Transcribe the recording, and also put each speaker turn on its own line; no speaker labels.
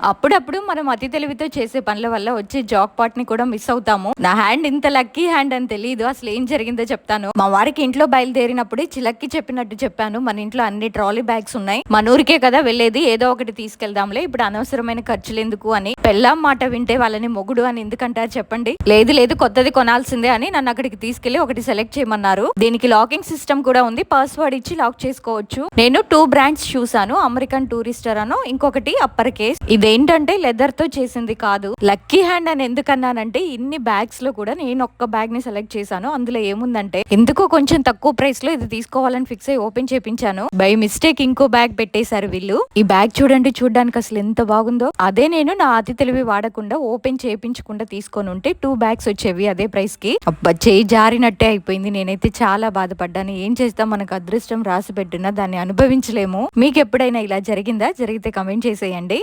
అప్పుడప్పుడు మనం అతి తెలివితో చేసే పనుల వల్ల వచ్చే జాక్ పాట్ని కూడా మిస్ అవుతాము. నా హ్యాండ్ ఇంత లక్కీ హ్యాండ్ అని తెలియదు అసలు ఏం జరిగిందో చెప్తాను. మా వారికి ఇంట్లో బయలుదేరినప్పుడు చిలక్కి చెప్పినట్టు చెప్పాను. మన ఇంట్లో అన్ని ట్రాలీ బ్యాగ్స్ ఉన్నాయి. మన ఊరికే కదా వెళ్ళేది. ఏదో ఒకటి తీసుకెళ్దాంలే. ఇప్పుడు అనవసరమైన ఖర్చులు ఎందుకు అని. పెళ్ళాం మాట వింటే వాళ్ళని మొగుడు అని ఎందుకంటారు చెప్పండి. లేదు లేదు కొత్తది కొనాల్సిందే అని నన్ను అక్కడికి తీసుకెళ్ళి ఒకటి సెలెక్ట్ చేయమన్నారు. దీనికి లాకింగ్ సిస్టమ్ కూడా ఉంది. పాస్వర్డ్ ఇచ్చి లాక్ చేసుకోవచ్చు. నేను టూ బ్రాండ్స్ చూసాను అమెరికన్ టూరిస్టర్ అను ఇంకొకటి అప్పర్ కేస్ ఇదేంటంటే లెదర్తో చేసింది కాదు. లక్కీ హ్యాండ్ అని ఎందుకన్నానంటే ఇన్ని బ్యాగ్స్లో కూడా నేను ఒక్క బ్యాగ్ని సెలెక్ట్ చేశాను. అందులో ఏముందంటే ఎందుకో కొంచెం తక్కువ ప్రైస్లో ఇది తీసుకోవాలని ఫిక్స్ అయ్యి ఓపెన్ చేపించాను. బై మిస్టేక్ ఇంకో బ్యాగ్ పెట్టేశారు వీళ్ళు. ఈ బ్యాగ్ చూడండి చూడడానికి అసలు ఎంత బాగుందో. అదే నేను నా అతి తెలివి వాడకుండా ఓపెన్ చేపించకుండా తీసుకొని ఉంటే టూ బ్యాగ్స్ వచ్చేవి అదే ప్రైస్కి అబ్బా చేయి జారినట్టే అయిపోయింది. నేనైతే చాలా బాధపడ్డాను. ఏం చేస్తాం? మనకు అదృష్టం రాసి పెట్టినా దాన్ని అనుభవించలేము. మీకు ఎప్పుడైనా ఇలా జరిగిందా? జరిగితే కమెంట్ చేసేయండి.